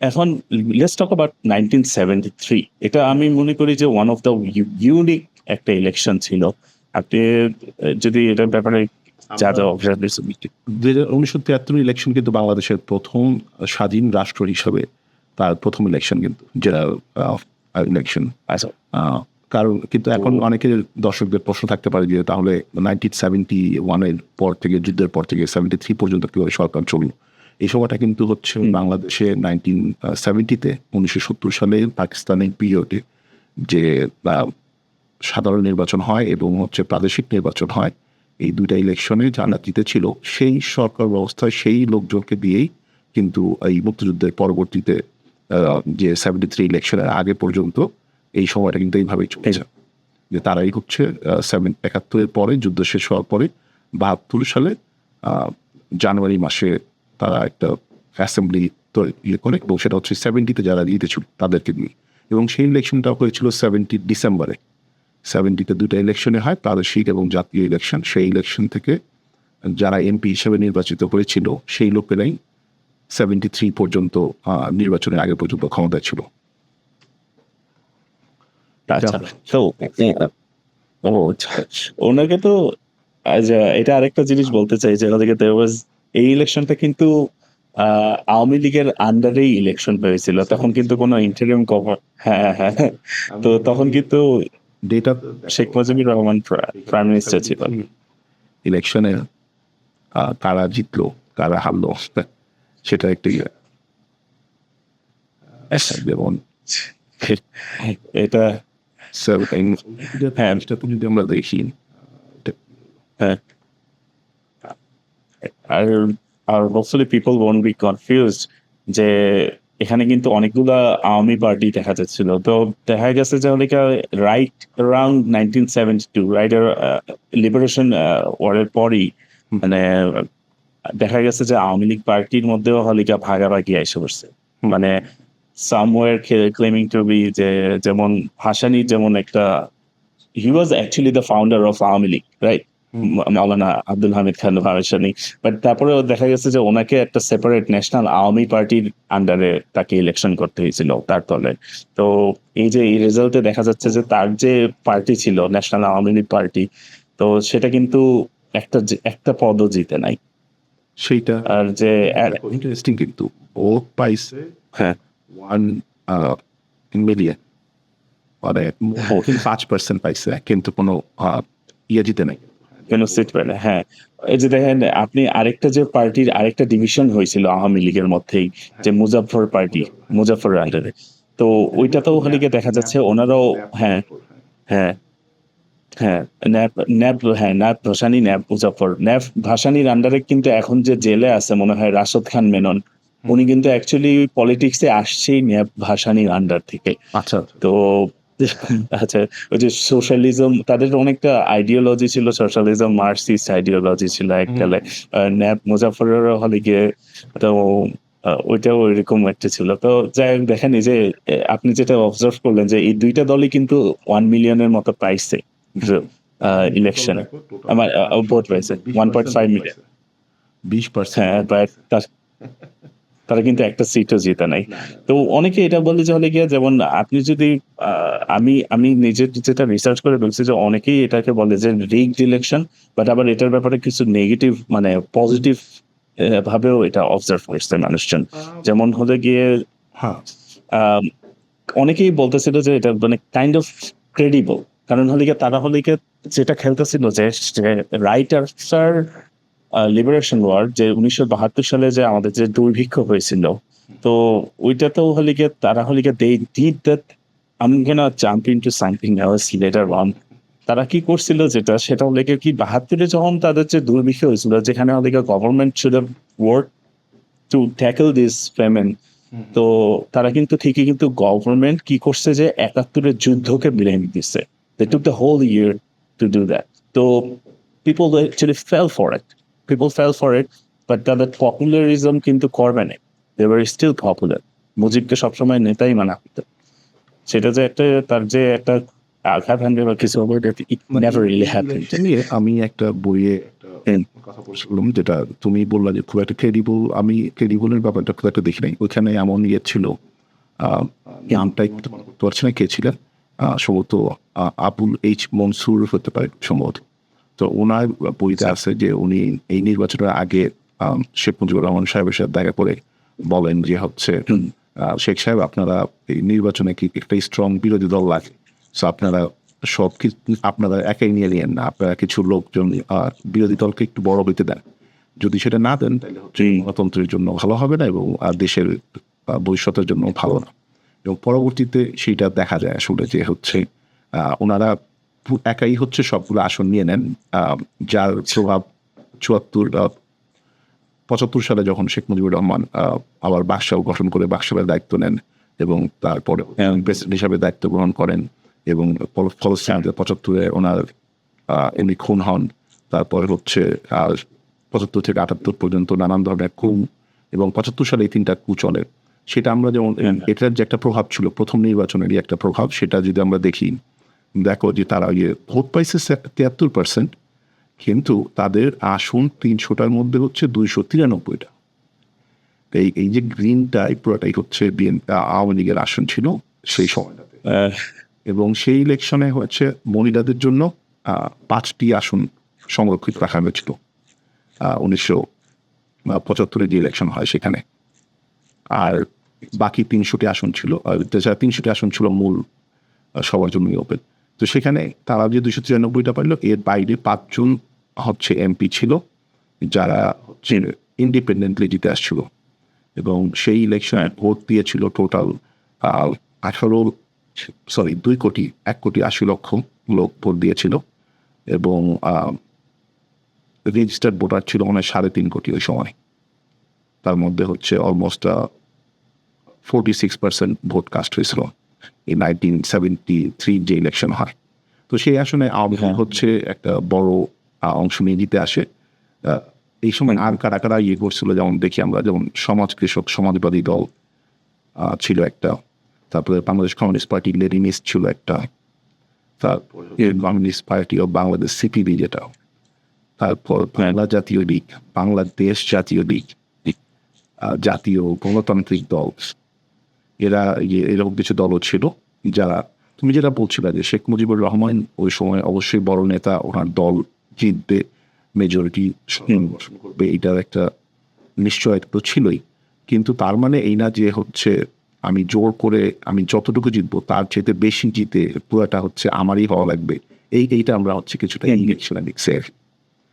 এখন let's talk about nineteen seventy three এটা আমি মনে করি যে ওয়ান অফ দ্য ইউনিক একটা ইলেকশন ছিল। আপনি যদি এটার ব্যাপারে যা উনিশশো তিয়াত্তর ইলেকশন কিন্তু বাংলাদেশের প্রথম স্বাধীন রাষ্ট্র হিসেবে তার প্রথম ইলেকশন কিন্তু জেনারেল ইলেকশন আচ্ছা। কারণ কিন্তু এখন অনেকের দর্শকদের প্রশ্ন থাকতে পারে যে তাহলে নাইনটিন সেভেন্টি ওয়ানের পর থেকে যুদ্ধের পর থেকে সেভেন্টি থ্রি পর্যন্ত কীভাবে সরকার চলল? এই সময়টা কিন্তু হচ্ছে বাংলাদেশে নাইনটিন সেভেন্টিতে উনিশশো সত্তর সালে পাকিস্তানের পিরিয়ডে যে সাধারণ নির্বাচন হয় এবং হচ্ছে প্রাদেশিক নির্বাচন হয় এই দুইটা ইলেকশনে যারা জিতেছিল সেই সরকার ব্যবস্থায় সেই লোকজনকে দিয়েই কিন্তু এই মুক্তিযুদ্ধের পরবর্তীতে যে সেভেন্টি থ্রি ইলেকশনের আগে পর্যন্ত এই সময়টা কিন্তু এইভাবেই চলছে। যে তারাই হচ্ছে সেভেন একাত্তরের পরে যুদ্ধ শেষ হওয়ার পরে বাহাত্তর সালে জানুয়ারি মাসে তারা একটা অ্যাসেম্বলি ইয়ে করে এবং সেটা হচ্ছে সেভেন্টিতে যারা জিতেছিল তাদেরকে নিয়ে। এবং সেই ইলেকশনটা হয়েছিল সেভেন্টি ডিসেম্বরে সেভেন্টিতে দুটো ইলেকশনে হয় প্রাদেশিক এবং জাতীয় ইলেকশন সেই ইলেকশন থেকে যারা এমপি হিসেবে নির্বাচিত হয়েছিল সেই লোকেরাই সেভেন্টি থ্রি পর্যন্ত আহ, নির্বাচনের আগে পর্যন্ত ক্ষমতায় ছিল। আচ্ছা তো ও আচ্ছা। ওনাকে তো এটা আরেকটা জিনিস বলতে চাই যে ওনাদেরকে was এই ইলেকশনটা কিন্তু আহ, আওয়ামী লীগের আন্ডারেই ইলেকশন হয়েছিল। তখন কিন্তু কোনো ইন্টারিয়াম গভর্ন হ্যাঁ হ্যাঁ হ্যাঁ। তো তখন কিন্তু ডেটা শেখ মুজিবুর রহমান প্রাইম মিনিস্টার ছিল। ইলেকশনে আহ, কারা জিতলো কারা হারলো সেটা একটি যেমন এটা হ্যাঁ। তো যদি আমরা দেখি হ্যাঁ। আর আর hopefully people won't be confused যে এখানে কিন্তু অনেকগুলা আওয়ামী পার্টি দেখা যাচ্ছিল। তো দেখা গেছে যে অনেক right around nineteen seventy two right liberation ওয়ারের পরই মানে দেখা গেছে যে আওয়ামী লীগ পার্টির মধ্যেও হলিকা ভাগাভাগি এসে বসছে মানে সামওয়্যার ক্লেমিং টু বি যে যেমন ভাসানি যেমন একটা he was actually the founder of Awami League right Maulana Abdul Hamid Khan Bhasani but তারপরেও দেখা গেছে যে ওনাকে একটা সেপারেট ন্যাশনাল আওয়ামী পার্টির আন্ডারে তাকে ইলেকশন করতে হয়েছিল তার তলে তো এই যে এই রেজাল্টে দেখা যাচ্ছে যে তার যে পার্টি ছিল ন্যাশনাল আওয়ামী লীগ পার্টি তো সেটা কিন্তু একটা একটা পদও জিতে নাই। সেইটা আর যে ইন্টারেস্টিং কিন্তু ভোট পাইছে হ্যাঁ। ওয়ান মিলিয়ন মানে পাঁচ পার্সেন্ট পাইছে কিন্তু কোনো ইয়ে জিতে নাই। কেন সিট পেলে হ্যাঁ এই যে দেখেন আপনি আরেকটা যে পার্টির আরেকটা ডিভিশন হয়েছিল আওয়ামী লীগের মধ্যেই যে মুজাফর পার্টি মুজাফর আন্ডারে। তো ওইটা তো ওখানে গিয়ে দেখা যাচ্ছে ওনারাও হ্যাঁ হ্যাঁ হ্যাঁ ন্যাপ ন্যাপ হ্যাঁ NAP Bhasani NAP Muzaffar NAP ভাসানির আন্ডারে কিন্তু এখন যে জেলে আছে মনে হয় রাশদ খান মেনন উনি কিন্তু অ্যাকচুয়ালি পলিটিক্সে আসছেই ন্যাপ ভাসানির আন্ডার থেকে। আচ্ছা। তো আচ্ছা ওই যে সোশ্যালিজম তাদের অনেকটা আইডিওলজি ছিল সোশ্যালিজম মার্কসিস্ট আইডিওলজি ছিল এককালে ন্যাপ মুজাফরের হলে গিয়ে তো আহ, ওইটাও ওইরকম একটা ছিল। তো যাই হোক দেখেন এই যে আপনি যেটা অবজার্ভ করলেন যে এই দুইটা দলই কিন্তু ওয়ান মিলিয়নের মতো পাইছে ইলেকশনে আমার ভোট পাইছে ওয়ান পয়েন্ট ফাইভ মিলিয়ন বিশ পার্সেন্ট হ্যাঁ বাট তারা কিন্তু একটা সিটও জিতে নাই। তো অনেকে এটা বলে যে হলে গিয়ে যেমন আপনি যদি আমি আমি নিজের যেটা রিসার্চ করে বলছি যে অনেকেই এটাকে বলে যে রিগড ইলেকশন বাট আবার এটার ব্যাপারে কিছু নেগেটিভ মানে পজিটিভ ভাবেও এটা অবজার্ভ করছে মানুষজন। যেমন হলে গিয়ে হ্যাঁ। অনেকেই বলতেছিল যে এটা মানে কাইন্ড অফ ক্রেডিবল কারণ হলে গিয়ে তারা হলে গিয়ে যেটা খেলতেছিল যে রাইটার স্যার লিবারেশন ওয়ার যে উনিশশো বাহাত্তর সালে যে আমাদের যে দুর্ভিক্ষ হয়েছিল তো ওইটা তো হলে গিয়ে তারা হলে গিয়ে they did that um gonna jump into something else later on তারা কি করছিল যেটা সেটা হলে গিয়ে কি বাহাত্তরে যখন তাদের যে দুর্ভিক্ষ হয়েছিল যেখানে হলে গিয়ে government should have work to tackle this famine তো তারা কিন্তু ঠিকই কিন্তু গভর্নমেন্ট কি করছে যে একাত্তরের যুদ্ধকে ব্লেম দিচ্ছে they took the whole year to do that তো people actually fail for it people fail for it but তাদের পপুলারিজম কিন্তু করবে না। দে ওয়ার স্টিল পপুলার মুজিবকে সবসময় নেতাই মানা হতো। সেটা যে একটা তার যে একটা আঘাত হানবে বা কিছু হবে ইট নেভার রিয়েলি হ্যাপেন্ড এটা নিয়ে আমি একটা বইয়ে একটা কথা বলছিলাম যেটা তুমি বললা যে খুব একটা ক্রেডিবল আমি ক্রেডিবলের ব্যাপারটা খুব একটা দেখি নাই। ওইখানে এমন ইয়ে ছিল আহ, নামটাই করতে পারছি না কে ছিলেন সম্ভবত আবুল এইচ মনসুর হতে পারে সম্ভবত। তো ওনার বইতে আছে যে উনি এই নির্বাচনের আগে শেখ মুজিবুর রহমান সাহেবের সাথে দেখা করে বলেন যে হচ্ছে শেখ সাহেব আপনারা এই নির্বাচনে কি একটা স্ট্রং বিরোধী দল লাগে? সো আপনারা সব কিছু আপনারা একাই নিয়ে নিয়েন না আপনারা কিছু লোকজন বিরোধী দলকে একটু বড় হইতে দেন। যদি সেটা না দেন তাহলে হচ্ছে গণতন্ত্রের জন্য ভালো হবে না এবং আহ, দেশের ভবিষ্যতের জন্য ভালো না। এবং পরবর্তীতে সেইটা দেখা যায় আসলে যে হচ্ছে ওনারা একাই হচ্ছে সবগুলো আসন নিয়ে নেন। যার প্রভাব চুয়াত্তর পঁচাত্তর সালে যখন শেখ মুজিবুর রহমান আবার বাকশাল গঠন করে বাকশালের দায়িত্ব নেন এবং তারপরে প্রেসিডেন্ট হিসাবে দায়িত্ব গ্রহণ করেন এবং ফল- পঁচাত্তরে ওনার আহ, এমনি খুন হন। তারপরে হচ্ছে আর পঁচাত্তর থেকে আটাত্তর পর্যন্ত নানান ধরনের খুন এবং পঁচাত্তর সালে এই তিনটা কু চলে। সেটা আমরা যেমন এটার যে একটা প্রভাব ছিল প্রথম নির্বাচনেরই একটা প্রভাব সেটা যদি আমরা দেখি দেখো যে তারা ইয়ে ভোট পাইছে তিয়াত্তর পার্সেন্ট কিন্তু তাদের আসন তিনশোটার মধ্যে হচ্ছে দুইশো তিরানব্বইটা। এই এই যে গ্রিনটাই পুরোটাই হচ্ছে বিএনপি আওয়ামী লীগের আসন ছিল সেই সময়টাতে। আহ, এবং সেই ইলেকশনে হচ্ছে মহিলাদের জন্য পাঁচটি আসন সংরক্ষিত রাখা হয়েছিল উনিশশো পঁচাত্তরে যে ইলেকশন হয় সেখানে। আর বাকি তিনশোটি আসন ছিল তিনশোটি আসন ছিল মূল সবার জন্যই ওপেন তো সেখানে তারা যে দুশো তিরানব্বইটা পারল এর বাইরে পাঁচজন হচ্ছে এমপি ছিল, যারা হচ্ছে ইন্ডিপেন্ডেন্টলি জিতে আসছিল। এবং সেই ইলেকশনে ভোট দিয়েছিল টোটাল আঠারো সরি দুই কোটি, এক কোটি আশি লক্ষ লোক ভোট দিয়েছিল। এবং রেজিস্টার্ড ভোটার ছিল মানে সাড়ে তিন কোটি ওই সময়। তার মধ্যে হচ্ছে almost forty six percent vote cast হয়েছিল। এই নাইনটিন সেভেন্টি থ্রি যে ইলেকশন হয়। তো সেই আসনে আওয়ামী লীগ হচ্ছে একটা বড় অংশ নিয়ে জিতে আসে। এই সময় আর কারা কারা ইয়ে করছিল যেমন দেখি আমরা যেমন সমাজ কৃষক সমাজবাদী দল ছিল একটা। তারপরে বাংলাদেশ কমিউনিস্ট পার্টি লেনিনিস্ট ছিল একটা। তারপর communist party of Bangladesh CPB যেটা। তারপর বাংলা জাতীয় লীগ বাংলাদেশ জাতীয় লীগ জাতীয় গণতান্ত্রিক দল। এরা ইয়ে- এরকম কিছু দলও ছিল যারা তুমি যেটা বলছিলে যে শেখ মুজিবুর রহমান ওই সময় অবশ্যই বড় নেতা ওনার দল জিতবে মেজরিটি করবে এটার একটা নিশ্চয়তা তো ছিলই। কিন্তু তার মানে এই না যে হচ্ছে আমি জোর করে আমি যতটুকু জিতবো তার চেয়ে বেশি জিতে পুরোটা হচ্ছে আমারই হওয়া লাগবে। এই এইটা আমরা হচ্ছে কিছুটা ইংলিশ